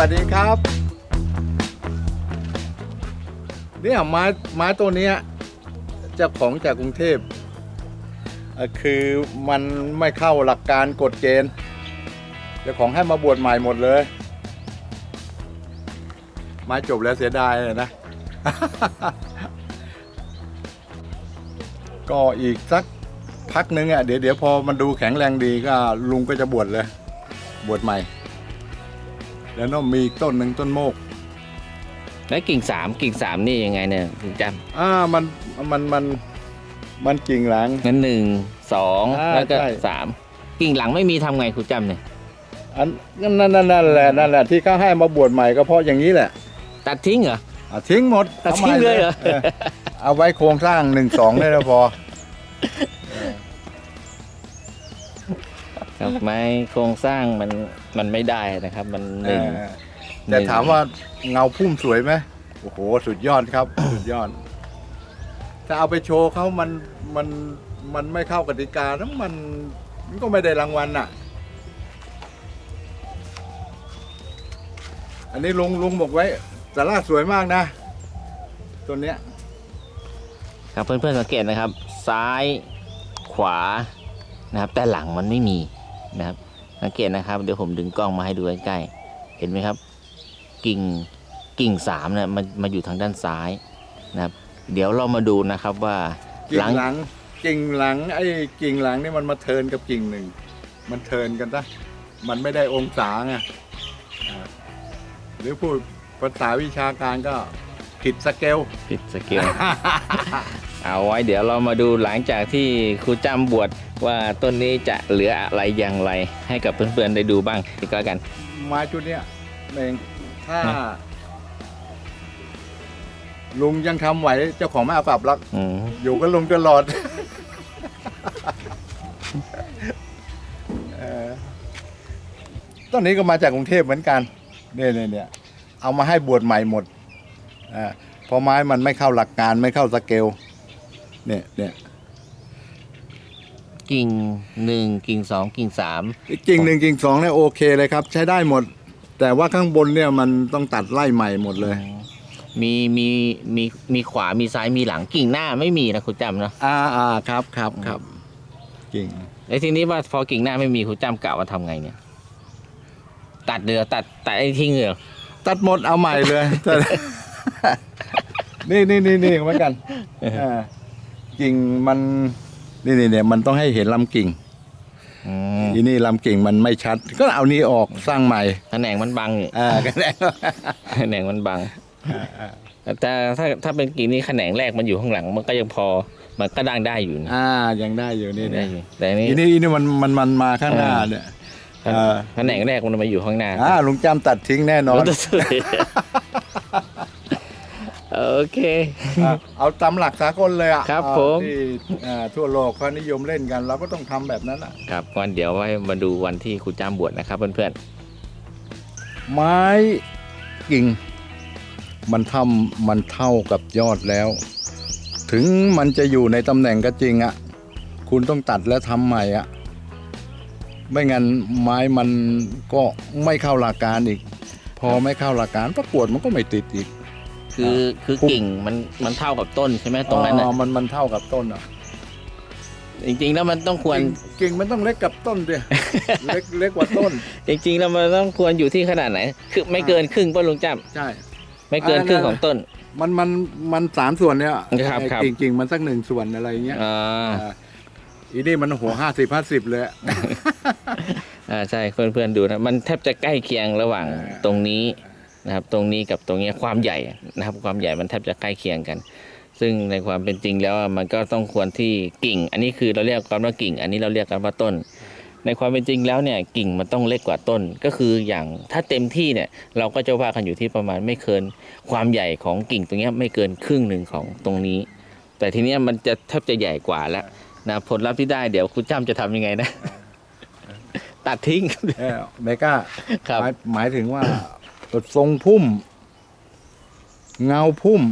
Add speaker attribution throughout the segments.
Speaker 1: ัสวัสดีครับ เนี่ยไม้ไม้ตัวเนี้ยจ้าของจากกรุงเทพคือมันไม่เข้าหลักการกฎเกณฑ์เจ้าของให้มาบวชใหม่หมดเลย ไม้จบแล้วเสียดายเลยนะ ก็อีกสักพักนึงอะเดี๋ยวเดี๋ยวพอมันดูแข็งแรงดีก็ลุงก็จะบวชเลย บวชใหม่ แล้วน้องมีอีกต้นหนึ่งต้นโมก
Speaker 2: แล้วกิ่งสามกิ่งสามนี่ยังไงเนี่ยคุณจ
Speaker 1: อ่ามันมันมันมันกิ่งหลังำ
Speaker 2: งั้นหนึ่งสอง
Speaker 1: อ่า
Speaker 2: แล้วก็
Speaker 1: ใช่
Speaker 2: สามกิ่งหลังไม่มีทำไงคุณจำเนี่ย
Speaker 1: อันนั่นนั่นนั่นนั่นแหละนั่นแหละที่เขาให้มาบวชใหม่ก็เพราะอย่างนี้แหละ
Speaker 2: ตัดทิ้งเหรอ
Speaker 1: อะทิ้งหมด
Speaker 2: ตัด
Speaker 1: อา
Speaker 2: ทิ้ง
Speaker 1: ใหม่
Speaker 2: เลยเหรอ
Speaker 1: อเอาไว้โครงสร้างหนึ่งสองได้แล้วพอ
Speaker 2: ครับไม้โครงสร้างมันมันไม่ได้นะครับ มันหนึ่ง
Speaker 1: เออแต่ถามว่าเงาพุ่มสวยไหมโอ้โห สุดยอดครับ สุดยอด ถ้าเอาไปโชว์เขามันมันมันไม่เข้ากติกาแล้วมันมันก็ไม่ได้รางวัลน่ะ อันนี้ลุงลุงบอกไว้สาราสวยมากนะ ตัวเนี้ย
Speaker 2: ครับเพื่อนๆสังเกตนะครับ ซ้ายขวา นะครับแต่หลังมันไม่มีนะครับสังเกตนะครับเดี๋ยวผมดึงกล้องมาให้ดูใกล้ๆเห็นไหมครับ กิ่งกิ่งสามเนี่ยมันมาอยู่ทางด้านซ้ายนะครับ เดี๋ยวเรามาดูนะครับว่า
Speaker 1: กิ่
Speaker 2: หลั
Speaker 1: ง
Speaker 2: ง
Speaker 1: หลังกิ่งหลังไอ้กิ่งหลังนี่มันมาเทิร์นกับกิ่งหนึ่งมันเทิร์นกันซะมันไม่ได้องศาไงอ่าหรือพูดภาษาวิชาการก็ผิดสเกล
Speaker 2: ผิดสเกล เอาไว้เดี๋ยวเรามาดูหลังจากที่ครูจำบวชว่าต้นนี้จะเหลืออะไรอย่างไร ให้กับเพื่อนๆได้ดูบ้างอีกแล้วกัน
Speaker 1: ไม้ชุดเนี้ยเองถ้า
Speaker 2: นะ
Speaker 1: ลุงยังทำไหวเจ้าของไม่เอาปรับแล้ว
Speaker 2: อืม
Speaker 1: อยู่กับลุงตลอด เอ่อต้นนี้ก็มาจากกรุงเทพเหมือนกันเนี่ยเนี่ยเนี่ยเอามาให้บวชใหม่หมดอ่าเพราะไม้มันไม่เข้าหลักการไม่เข้าสเกล เนี่ยเนี่ย
Speaker 2: กิ่งหนึ่งกิ่งสองกิ่งสาม
Speaker 1: กิ่งหนึ่งกิ่งสองเนี่ยโอเคเลยครับ ใช้ได้หมด แต่ว่าข้างบนเนี่ยมันต้องตัดไล่ใหม่หมดเลย
Speaker 2: มีมีมีมีขวามีซ้ายมีหลังกิ่งหน้าไม่มีนะครูจำเนาะ
Speaker 1: อ่าอ่าครับครับครับกิ่ง
Speaker 2: ไอ้ทีนี้ว่าพอกิ่งหน้าไม่มีครูจำกล่าวว่าทำไงเนี่ย ตัดเดือตัดตัดไอ้ทิ้งเหรอ
Speaker 1: ตัดหมดเอาใหม่เลย นี่นี่นี่นี่เหมือนกันอ่า กิ่งมันนี่นี่เนี่ยมันต้องให้เห็นลำกิ่ง
Speaker 2: อืม
Speaker 1: อีนี่ลำกิ่งมันไม่ชัด ก็เอานี้ออกสร้างใหม่
Speaker 2: แขนงมันบังอยู่
Speaker 1: อ่าก็ได้
Speaker 2: แขนงมันบังแต่ถ้าถ้าเป็นกิ่งนี้แขนงแรกมันอยู่ข้างหลัง มันก็ยังพอมันก็ดังได้อยู่นะ
Speaker 1: อ่ายังได้อยู่นี่
Speaker 2: ได้
Speaker 1: เนี่ย
Speaker 2: อยู่แต่อันนี้
Speaker 1: อีนี่อีนี่มันมันมันมาข้างหน้าเนี่ยเออ
Speaker 2: แขนงแรกมันมาอยู่ข้างหน้า
Speaker 1: อ่าลุงจำตัดทิ้งแน่นอน
Speaker 2: รถสวย โอเค
Speaker 1: อะเอาตามหลักสากลเลยอะ
Speaker 2: ครับ
Speaker 1: อ่า
Speaker 2: ผม
Speaker 1: ที่อ่าทั่วโลกเขานิยมเล่นกันเราก็ต้องทำแบบนั้นอะ
Speaker 2: ครับวันเดี๋ยวไว้มาดูวันที่ครูจ้ามบวชนะครับเพื่อน
Speaker 1: ไม้กิ่ง มันทำมันเท่ากับยอดแล้ว ถึงมันจะอยู่ในตำแหน่งก็จริงอะ คุณต้องตัดและทำใหม่อะ ไม่งั้นไม้มันก็ไม่เข้าหลักการอีก พอไม่เข้าหลักการประกวดมันก็ไม่ติดอีก
Speaker 2: ๆ คือคือ
Speaker 1: ปุ๊บ
Speaker 2: กิ่งมันมันเท่ากับต้นใช่ไหมตรงนั้นน่ะ
Speaker 1: อ๋อมันมันเท่ากับต้นอะ
Speaker 2: จริง ๆ แล้วมันต้องควร
Speaker 1: กิ่งกิ่งมันต้องเล็กกับต้นดิเล็กเล็กกว่าต้น
Speaker 2: จริง ๆ แล้วมันต้องควรอยู่ที่ขนาดไหน คือไม่เกินครึ่งป้าลุงจ้ำ
Speaker 1: ใช่
Speaker 2: ไม่เกิน
Speaker 1: อ่า
Speaker 2: ครึ่งของต้น
Speaker 1: มันมันมันสามส่วนเนี่ย
Speaker 2: ครับ
Speaker 1: ไอ้
Speaker 2: ครับ
Speaker 1: กิ่งกิ่งมันสักหนึ่งส่วนอะไรเงี้ย
Speaker 2: อ่า
Speaker 1: อ่าอีนี่มันโหห้าสิบห้าสิบเลยอะ
Speaker 2: อ่าใช่เพื่อนๆดูนะ มันแทบจะใกล้เคียงระหว่าง
Speaker 1: อ่า
Speaker 2: ตรงนี้ นะครับ ตรงนี้กับตรงนี้ความใหญ่นะครับ ความใหญ่มันแทบจะใกล้เคียงกัน ซึ่งในความเป็นจริงแล้วอะมันก็ต้องควรที่กิ่ง อันนี้คือเราเรียกกันว่ากิ่ง อันนี้เราเรียกกันว่าต้น ในความเป็นจริงแล้วเนี่ยกิ่งมันต้องเล็กกว่าต้น ก็คืออย่างถ้าเต็มที่เนี่ยเราก็จะว่ากันอยู่ที่ประมาณไม่เกินความใหญ่ของกิ่งตรงเนี้ยไม่เกินครึ่งหนึ่งของตรงนี้ แต่ทีเนี้ยมันจะแทบจะใหญ่กว่าแล้วนะผลลัพธ์ที่ได้เดี๋ยวคุณจ้ำจะทำยังไงนะ ตัดทิ้ง
Speaker 1: เออเมก้า
Speaker 2: ครับ
Speaker 1: หมายหมายถึงว่า ทรงพุ่ม เงาพุ่ม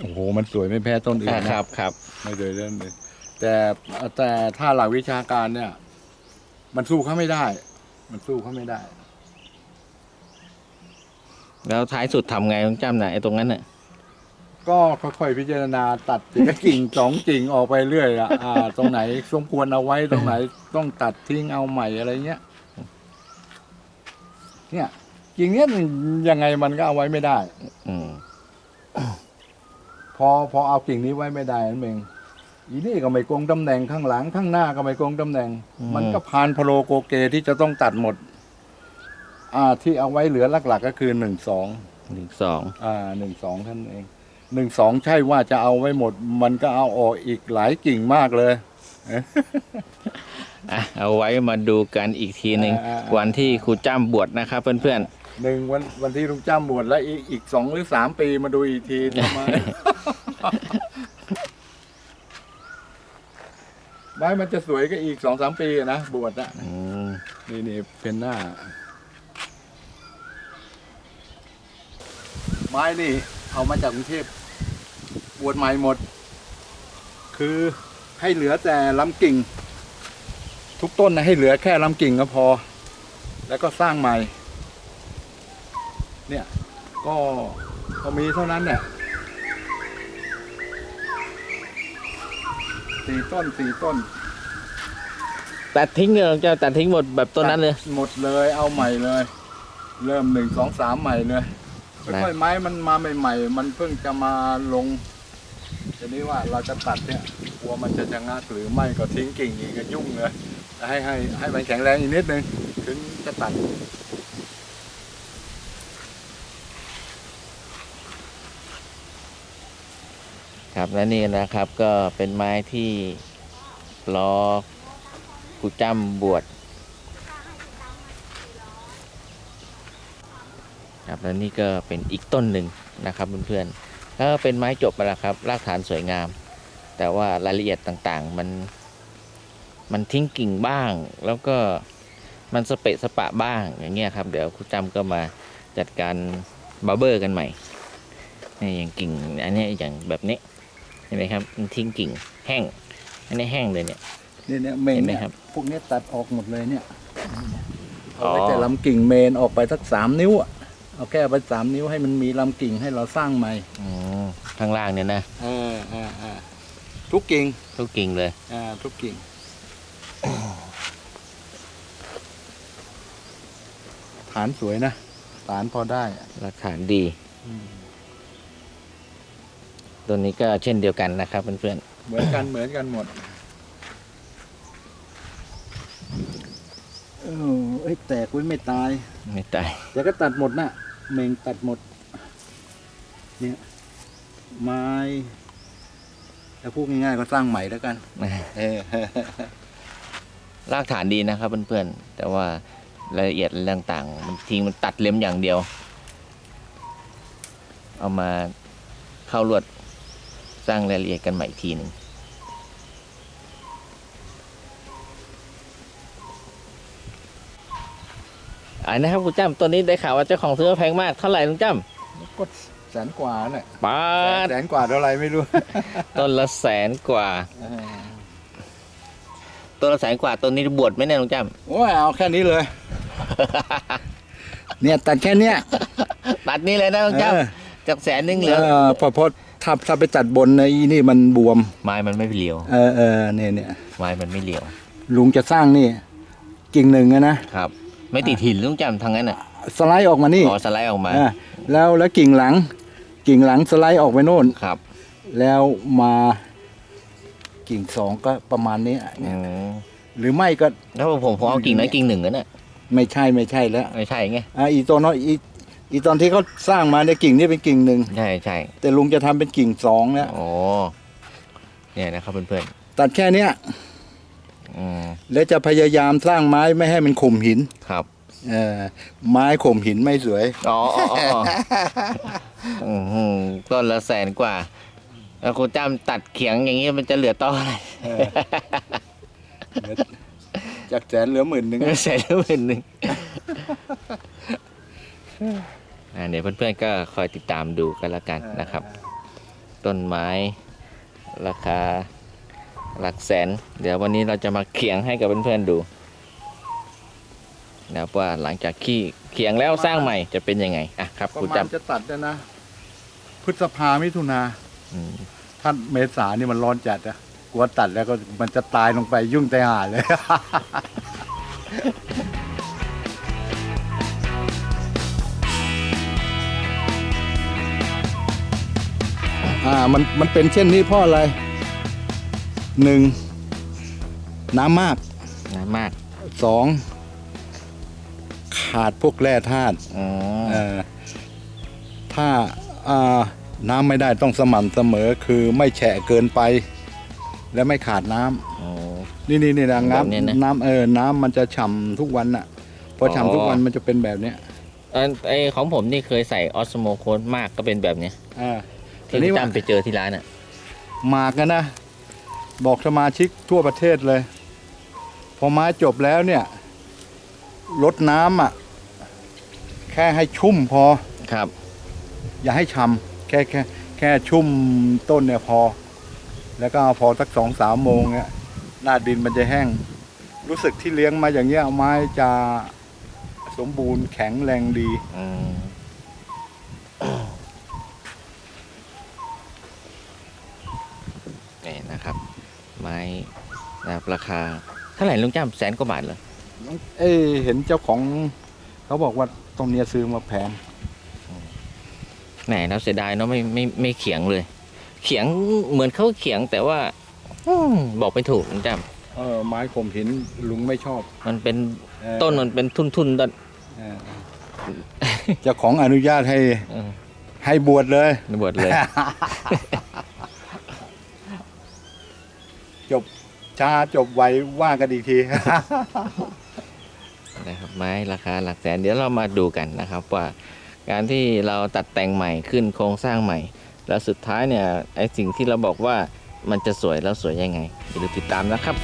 Speaker 1: โอ้โห มันสวยไม่แพ้ต้นอื่น
Speaker 2: อ่า
Speaker 1: นะครับ
Speaker 2: ครับ
Speaker 1: ไม่เลยเล่นเลยแต่แต่ถ้าหลักวิชาการเนี่ย มันสู้เขาไม่ได้ มันสู้เขาไม่ได้
Speaker 2: แล้วท้ายสุดทำไงลุงจ้ำน่ะไอ้ตรงนั้นน่ะ
Speaker 1: ก็ค่อยๆพิจารณาตัดทีละกิ่ง สองกิ่งออกไปเรื่อยอะอ่า ตรงไหนสมควรเอาไว้ตรงไหน ต้องตัดทิ้งเอาใหม่อะไรเงี้ยเนี่ย กิ่งเนี้ยมันยังไงมันก็เอาไว้ไม่ได้
Speaker 2: อืม
Speaker 1: พอพอเอากิ่งนี้ไว้ไม่ได้นั่นเองอีนี่ก็ไม่โกงตำแหน่งข้างหลังข้างหน้าก็ไม่โกงตำแหน่ง มันก็พานพะโลโกเกที่จะต้องตัดหมด อ่า ที่เอาไว้เหลือหลัก ๆ ก็คือหนึ่งสอง
Speaker 2: หนึ่งสอง
Speaker 1: อ่าหนึ่งสองท่านเองหนึ่งสองใช่ว่าจะเอาไว้หมด มันก็เอาออกอีกหลายกิ่งมากเลย
Speaker 2: อะเอาไว้มาดูกันอีกทีหนึ่ง
Speaker 1: อ่าอ่า
Speaker 2: วันที่ครูจ้ำบวชนะครับเพื่อน
Speaker 1: หนึ่งวันวันที่ลุงจ้ำบวชแล้วอีกอีกสองหรือสามปีมาดูอีกทีทำไม ไม้มันจะสวยก็อีกสองสามปีอะนะบวชอะ
Speaker 2: ๆอืม
Speaker 1: นี่นี่เป็นหน้า ไม้นี่ เอามาจากกรุงเทพบวชใหม่หมด คือให้เหลือแต่ลำกิ่ง ทุกต้นนะให้เหลือแค่ลำกิ่งก็พอ แล้วก็สร้างใหม่ เนี่ย ก็ก็มีเท่านั้นเนี่ยสี่ต้นสี่ต้น
Speaker 2: ตัดทิ้งเลยลุงจ้ำตัดทิ้งหมดแบบต้นนั้นเลย
Speaker 1: ตัดหมดเลยเอาใหม่เลย เริ่มหนึ่งสองสามใหม่เลย
Speaker 2: นะ
Speaker 1: ค่อยๆไม้มันมาใหม่ ๆ มันเพิ่งจะมาลงทีนี้ว่าเราจะตัดเนี่ยกลัวมันจะชะงักหรือไม่ก็ทิ้งกิ่งอีกก็ยุ่งเลยให้ให้ให้มันแข็งแรงอีกนิดนึง ถึงจะตัด
Speaker 2: ครับและนี่นะครับก็เป็นไม้ที่รอครูจ้ำบวชครับและนี่ก็เป็นอีกต้นหนึ่งนะครับเพื่อนๆก็เป็นไม้จบไปแล้วครับรากฐานสวยงาม แต่ว่ารายละเอียดต่างๆมันมันทิ้งกิ่งบ้าง แล้วก็มันสเปะสปะบ้างอย่างเงี้ยครับ เดี๋ยวครูจำก็มาจัดการบับเบอร์กันใหม่นี่อย่างกิ่งอันนี้อย่างแบบนี้ เห็นไหมครับ มันทิ้งกิ่งแห้งอันนี้แห้งเลยเนี่ย
Speaker 1: เนี่ยเนี่ยเมน
Speaker 2: เห็นไหม
Speaker 1: เนี่ย
Speaker 2: ครับ
Speaker 1: พวกเนี้ยตัดออกหมดเลยเนี่ย
Speaker 2: อ๋
Speaker 1: เอา
Speaker 2: อ
Speaker 1: ไว้แต่ลำกิ่งเมนออกไปสักสามนิ้วอะเอาแค่ไปสามนิ้วให้มันมีลำกิ่งให้เราสร้างใหม่
Speaker 2: อืมข้างล่างเนี่ยนะ
Speaker 1: เออเออเออทุกกิ่ง
Speaker 2: ทุกกิ่งเลย
Speaker 1: อ่าทุกกิ่ง ฐานสวยนะ ฐานพอได้อะ
Speaker 2: หลักฐานดี ตัวนี้ก็เช่นเดียวกันนะครับเพื่อน
Speaker 1: เหมือนกันเหมือนกันหมดเออเอ้ยแตกไว้ไม่ตาย
Speaker 2: ๆไม่ตาย
Speaker 1: แต่ก็ตัดหมดนะเมงตัดหมด เนี่ย ไม้ถ้าพูดง่ายๆก็สร้างใหม่แล้วกันเออ
Speaker 2: รากฐานดีนะครับเพื่อนๆแต่ว่ารายละเอียดเรื่องต่างๆมันทิ้งมันตัดเล็มอย่างเดียว เอามาเข้าลวด สร้างรายละเอียดกันใหม่อีกทีหนึ่งอันนะครับคุณจ้ำตัวนี้ได้ข่าวว่าเจ้าของซื้อมาแพงมากเท่าไหร่ลุงจ้ำ
Speaker 1: ก็แสนกว่าเนี่ย
Speaker 2: ปาด
Speaker 1: แสนกว่าเท่าไหรไม่รู้
Speaker 2: ต้นละแสนกว่าต้นละแสนกว่าต้นนี้บวชไหมเนี่ยลุงจ้
Speaker 1: โอ้ยเอาแค่นี้เลย เนี่ยตัดแค่เนี้ยำ
Speaker 2: ตัดนี่เลยนะลุงจ้
Speaker 1: เออำ
Speaker 2: จากแสนหนึงเหลือ
Speaker 1: เออพอพอ ถ้าถ้าไปตัดบนในะอีนี่มันบวม
Speaker 2: ไม้มันไม่เหลียว
Speaker 1: เออเออเนี่ยเนี่ย
Speaker 2: ไม้มันไม่เหลียว
Speaker 1: ลุงจะสร้างนี่กิ่งหนึ่งอะนะครับ
Speaker 2: ไม่ติดหินลุงจ้ำทางนั้นอะ
Speaker 1: สไลด์ออกมานี่
Speaker 2: อ๋อสไลด์ออกมา
Speaker 1: เออแล้วแล้วกิ่งหลัง กิ่งหลังสไลด์ออกไปโน่น
Speaker 2: ครับ
Speaker 1: แล้วมากิ่งสองก็ประมาณนี้
Speaker 2: อืม
Speaker 1: หรือไม่ก็
Speaker 2: แล้วผมผมเอากิ่งนั้นกิ่งหนึ่งนั่นน่ะ
Speaker 1: ไม่ใช่ไม่ใช่แล้ว
Speaker 2: ไม่ใช่ไง
Speaker 1: อ่าอีตัวน้อย อีอีตอนที่เขาสร้างมาในยกิ่งนี้เป็นกิ่งหนึ่ง
Speaker 2: ใช่ใช่
Speaker 1: แต่ลุงจะทำเป็นกิ่งสองแล้ว
Speaker 2: โอ้เนี่ยนะครับเพื่อน
Speaker 1: ตัดแค่เนี้ย
Speaker 2: ๆอืม
Speaker 1: แล้วจะพยายามสร้างไม้ไม่ให้มันข่มหิน
Speaker 2: ครับ
Speaker 1: เออไม้ข่มหินไม่สวย
Speaker 2: อ๋ออ๋ออ๋ออือหือต้นละแสนกว่าแล้วคุณจ้ำตัดเขียงอย่างนี้มันจะเหลือต้ออะไร
Speaker 1: เออเหลือจากแสนเหลือหมื่นหนึ่ง
Speaker 2: แสนละหมื่นหนึ่งอ่า เดี๋ยวเพื่อนๆก็คอยติดตามดูกันละกันนะครับ ต้นไม้ราคาหลักแสน เดี๋ยววันนี้เราจะมาเขียงให้กับเพื่อนๆดูนะครับว่าหลังจากขี้เขียงแล้วสร้างใหม่จะเป็นยังไงอะครับ
Speaker 1: ประ
Speaker 2: คุณ
Speaker 1: มาณ
Speaker 2: จำ
Speaker 1: จะตัดเนี่ยนะ พฤษภามิถุนา
Speaker 2: อืม
Speaker 1: ท่านเมษานี่มันร้อนจัดอะกลัวตัดแล้วก็มันจะตายลงไปยุ่งแต่หาเลย อ่ามันมันเป็นเช่นนี้เพราะอะไรหนึ่งน้ำมาก
Speaker 2: น้ำมาก
Speaker 1: สองขาดพวกแร่ธาตุ
Speaker 2: อ๋อ
Speaker 1: เอ่อถ้าอ่าน้ำไม่ได้ต้องสม่ำเสมอคือไม่แฉะเกินไป และไม่ขาดน้ำ
Speaker 2: อ๋อ
Speaker 1: นี่นี่นี่นะ
Speaker 2: แบบนี้นะ
Speaker 1: น้ำน้ำเออน้ำมันจะฉ่ำทุกวันน่ะพอ
Speaker 2: อ๋อ
Speaker 1: ฉ่ำทุกวันมันจะเป็นแบบเนี้ย
Speaker 2: เออไอของผมนี่เคยใส่ออสโมโคนมากก็เป็นแบบเนี้ย
Speaker 1: อ่า
Speaker 2: ที่
Speaker 1: ทีนี้
Speaker 2: คุณ
Speaker 1: ว่า
Speaker 2: จำไปเจอที่ร้านอะ
Speaker 1: หมากกันนะ บอกสมาชิกทั่วประเทศเลย พอไม้จบแล้วเนี่ยลดน้ำอะ แค่ให้ชุ่มพอ
Speaker 2: ครับ
Speaker 1: อย่าให้ฉ่ำแค่แค่แค่ชุ่มต้นเนี่ยพอ แล้วก็พอสักสองสามโมงเนี่ยหน้าดินมันจะแห้ง รู้สึกที่เลี้ยงมาอย่างเงี้ยไม้จะสมบูรณ์แข็งแรงดี
Speaker 2: อืมนี่นะครับ ไม้ นะครับราคาเท่าไหร่ลุงจ้ำแสนกว่าบาทเหรอ
Speaker 1: เอ้ยเห็นเจ้าของเขาบอกว่าตรงเนี้ยซื้อมาแพง
Speaker 2: แหมเราเสียดายเนาะไม่ไม่ไม่เขียงเลย เขียงเหมือนเขาเขียงแต่ว่าอืมบอกไม่ถูกลุงจ้
Speaker 1: เออไม้ข่มหินลุงไม่ชอบำ
Speaker 2: มันเป็น
Speaker 1: เออ
Speaker 2: ต้นมันเป็นทุ่นๆต้น
Speaker 1: เออเจ้าของอนุญาตให้
Speaker 2: เออ
Speaker 1: ให้บวชเลย
Speaker 2: บวชเลย
Speaker 1: จบ ช้าจบไวว่ากันอีกที
Speaker 2: นะครับไม้ราคาหลักแสนเดี๋ยวเรามาดูกันนะครับ ว่าการที่เราตัดแต่งใหม่ขึ้นโครงสร้างใหม่ แล้วสุดท้ายเนี่ยไอสิ่งที่เราบอกว่ามันจะสวยแล้วสวยยังไงอย่าลืมติดตามนะครับ